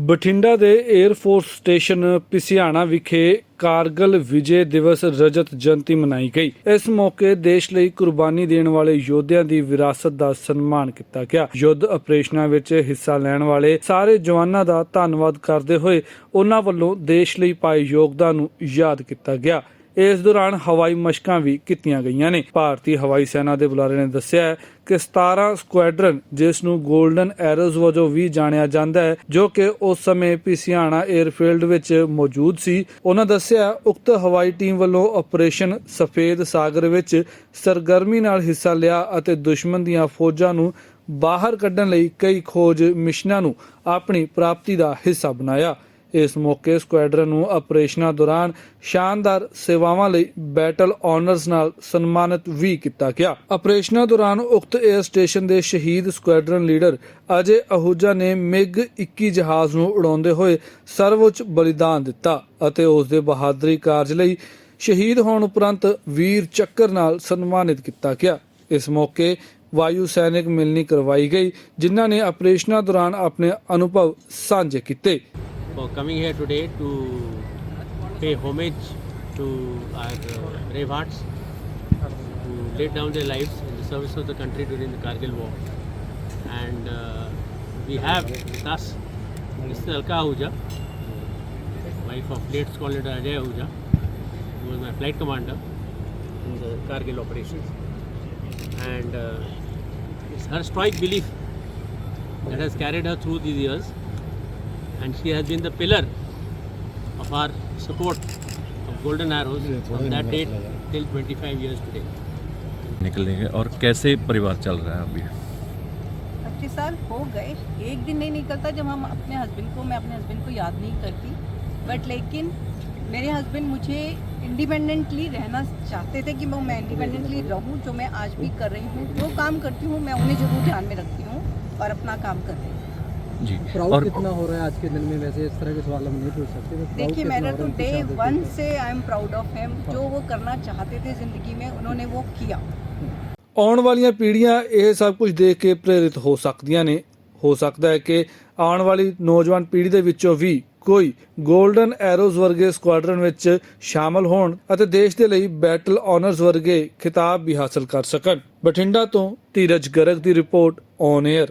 ਬਠਿੰਡਾ ਦੇ air force station ਪਿਸਿਆਣਾ ਵਿਖੇ ਕਾਰਗਲ ਵਿਜੇ ਦਿਵਸ ਰਜਤ ਜਯੰਤੀ ਮਨਾਈ ਗਈ। ਇਸ ਮੌਕੇ ਦੇਸ਼ ਲਈ ਕੁਰਬਾਨੀ ਦੇਣ ਵਾਲੇ ਯੋਧਿਆਂ ਦੀ ਵਿਰਾਸਤ ਦਾ ਸਨਮਾਨ ਕੀਤਾ ਗਿਆ। ਯੁੱਧ ਆਪਰੇਸ਼ਨਾਂ ਵਿੱਚ ਹਿੱਸਾ ਲੈਣ ਵਾਲੇ ਸਾਰੇ ਜਵਾਨਾਂ ਦਾ ਧੰਨਵਾਦ ਕਰਦੇ ਹੋਏ ਉਹਨਾਂ ਵੱਲੋਂ ਦੇਸ਼ ਲਈ ਪਾਏ ਯੋਗਦਾਨ ਨੂੰ ਯਾਦ ਕੀਤਾ ਗਿਆ। ਇਸ ਦੌਰਾਨ ਹਵਾਈ ਮਸ਼ਕਾਂ ਵੀ ਕੀਤੀਆਂ ਗਈਆਂ ਨੇ। ਭਾਰਤੀ ਹਵਾਈ ਸੈਨਾ ਦੇ ਬੁਲਾਰੇ ਨੇ ਦੱਸਿਆ ਕਿ 17 ਸਕੁਐਡਰਨ, ਜਿਸ ਨੂੰ 골ਡਨ ਐਰੋਜ਼ ਵਜੋਂ ਵੀ ਜਾਣਿਆ ਜਾਂਦਾ ਹੈ, ਜੋ ਕਿ ਉਸ ਸਮੇਂ ਪਿਸਿਆਣਾ 에ਅਰਫੀਲਡ ਵਿੱਚ ਮੌਜੂਦ ਸੀ, ਉਹਨਾਂ ਦੱਸਿਆ ਉਕਤ ਹਵਾਈ ਟੀਮ ਵੱਲੋਂ ਆਪਰੇਸ਼ਨ ਸਫੇਦ ਸਾਗਰ ਵਿੱਚ ਸਰਗਰਮੀ ਨਾਲ ਹਿੱਸਾ ਲਿਆ ਅਤੇ ਦੁਸ਼ਮਣ ਦੀਆਂ ਫੌਜਾਂ ਨੂੰ ਬਾਹਰ ਕੱਢਣ ਲਈ ਕਈ ਖੋਜ ਮਿਸ਼ਨਾਂ ਨੂੰ ਆਪਣੀ ਪ੍ਰਾਪਤੀ ਦਾ ਹਿੱਸਾ ਬਣਾਇਆ। ਇਸ ਮੌਕੇ ਸਕੁਐਡਰਨ ਨੂੰ ਆਪਰੇਸ਼ਨਾਂ ਦੌਰਾਨ ਸ਼ਾਨਦਾਰ ਸੇਵਾਵਾਂ ਲਈ ਬੈਟਲ ਆਨਰਸ ਨਾਲ ਸਨਮਾਨਿਤ ਵੀ ਕੀਤਾ ਗਿਆ। ਆਪਰੇਸ਼ਨਾਂ ਦੌਰਾਨ ਉਕਤ 에ਅਰ ਸਟੇਸ਼ਨ ਦੇ ਸ਼ਹੀਦ ਸਕੁਐਡਰਨ ਲੀਡਰ ਅਜੇ ਅਹੂਜਾ ਨੇ ਮਿਗ 21 ਜਹਾਜ਼ ਨੂੰ ਉਡਾਉਂਦੇ ਹੋਏ ਸਰਵਉੱਚ ਬਲੀਦਾਨ ਦਿੱਤਾ ਅਤੇ ਉਸ ਦੇ ਬਹਾਦਰੀ ਕਾਰਜ ਲਈ ਸ਼ਹੀਦ ਹੋਣ ਉਪਰੰਤ ਵੀਰ ਚੱਕਰ ਨਾਲ ਸਨਮਾਨਿਤ ਕੀਤਾ ਗਿਆ। ਇਸ ਮੌਕੇ ਵਾਯੂ ਸੈਨਿਕ ਮਿਲਣੀ ਕਰਵਾਈ ਗਈ, ਜਿਨ੍ਹਾਂ ਨੇ ਆਪਰੇਸ਼ਨਾਂ ਦੌਰਾਨ ਆਪਣੇ ਅਨੁਭਵ ਸਾਂਝੇ ਕੀਤੇ। For coming here today to pay homage to our uh, brave hearts who laid down their lives in the service of the country during the Kargil war. And uh, we have with us Mr. Alka Ahuja, wife of late Scholar Ajay Ahuja, who was my flight commander in the Kargil operations. And uh, it's her stoic belief that has carried her through these years and she has been the pillar of our support of Golden Arrows from that date till 25 years today. निकलेंगे और कैसे परिवार चल रहा है अभी? पच्चीस साल हो गए। एक दिन नहीं निकलता जब हम अपने हस्बैंड को मैं अपने हस्बैंड को याद नहीं करती। बट लेकिन मेरे हस्बैंड मुझे इंडिपेंडेंटली रहना चाहते थे कि मैं मैं इंडिपेंडेंटली रहूँ जो मैं आज भी कर रही हूँ। जो काम करती हूँ मैं उन्हें ज़रूर ध्यान में रखती हूँ और अपना काम कर रही हूँ। जी और कितना हो रहा है आज के दिन में वैसे इस तरह के सवाल हम नहीं पूछ सकते देखिए मैंने तो डे वन से I am proud of him जो वो करना चाहते थे ज़िंदगी में उन्होंने ਕੋਈ 골ਡਨ ਵਰਗੇ ਸਕੁਆਡਰਨ ਵਿੱਚ ਸ਼ਾਮਲ ਹੋਣ ਅਤੇ ਦੇਸ਼ ਦੇ ਲਈ ਬੈਟਲ ਆਨਰਸ ਵਰਗੇ ਖਿਤਾਬ ਵੀ ਹਾਸਲ ਕਰ ਸਕਣ ਬਠਿੰਡਾ ਤੋਂ ਧੀਰਜ ਗਰਗ ਦੀ ਰਿਪੋਰਟ ਔਨ 에ਅਰ